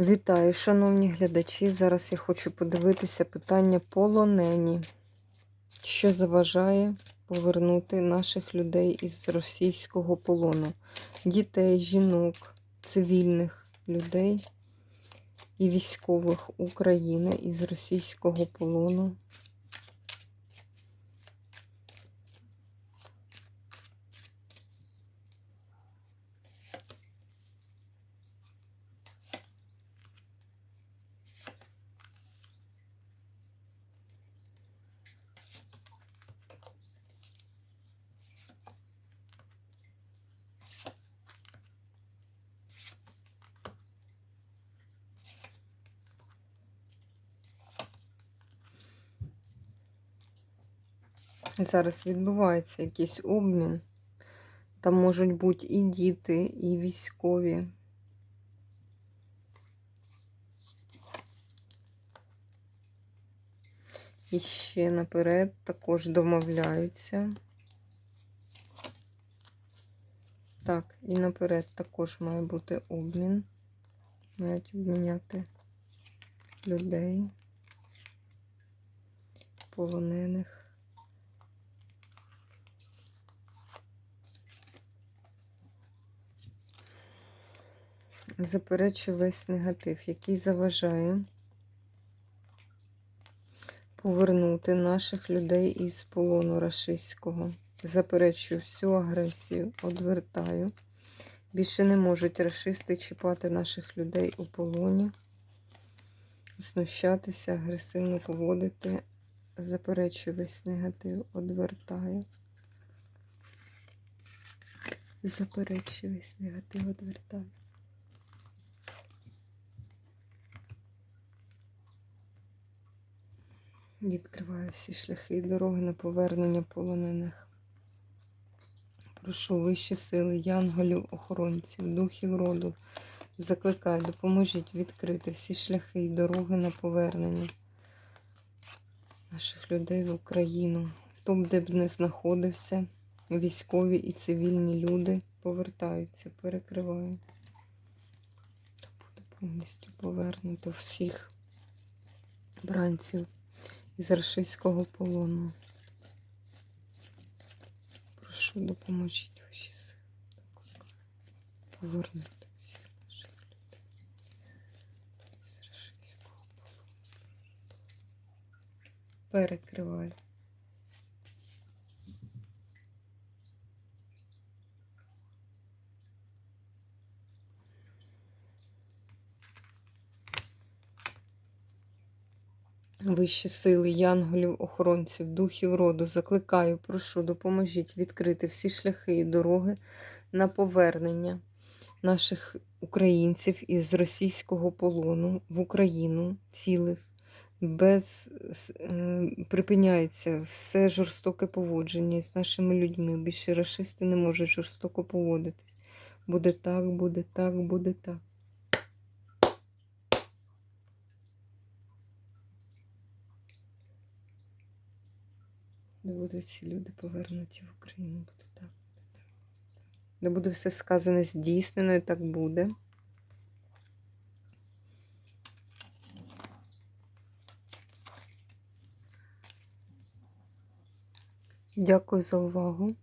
Вітаю, шановні глядачі. Зараз я хочу подивитися питання полонені. Що заважає повернути наших людей із російського полону? Дітей, жінок, цивільних людей і військових України із російського полону. Зараз відбувається якийсь обмін. Там можуть бути і діти, і військові. І ще наперед також домовляються. Так, і наперед також має бути обмін. Мають обміняти людей, полонених. Заперечу весь негатив, який заважає повернути наших людей із полону рашистського. Заперечую всю агресію, одвертаю. Більше не можуть рашисти чіпати наших людей у полоні, знущатися, агресивно поводити. Заперечую весь негатив, одвертаю. Заперечую весь негатив, одвертаю. Відкриваю всі шляхи і дороги на повернення полонених. Прошу вищі сили, янголів, охоронців, духів роду. Закликаю, допоможіть відкрити всі шляхи і дороги на повернення наших людей в Україну. Хто де б не знаходився, військові і цивільні люди повертаються, перекриваю. Буде повністю повернуто всіх бранців із рашистського полону. Прошу, допоможіть ваші сили. Повернути всіх наших людей З рашистського полону. Перекриваю. Вищі сили, янголів, охоронців, духів роду, закликаю, прошу, допоможіть відкрити всі шляхи і дороги на повернення наших українців із російського полону в Україну цілих. Без е, припиняється все жорстоке поводження з нашими людьми. Більше расисти не можуть жорстоко поводитись. Буде так, буде так, буде так. Де будуть ці люди повернуті в Україну. Буде так. Де буде все сказане здійснено і так буде. Дякую за увагу.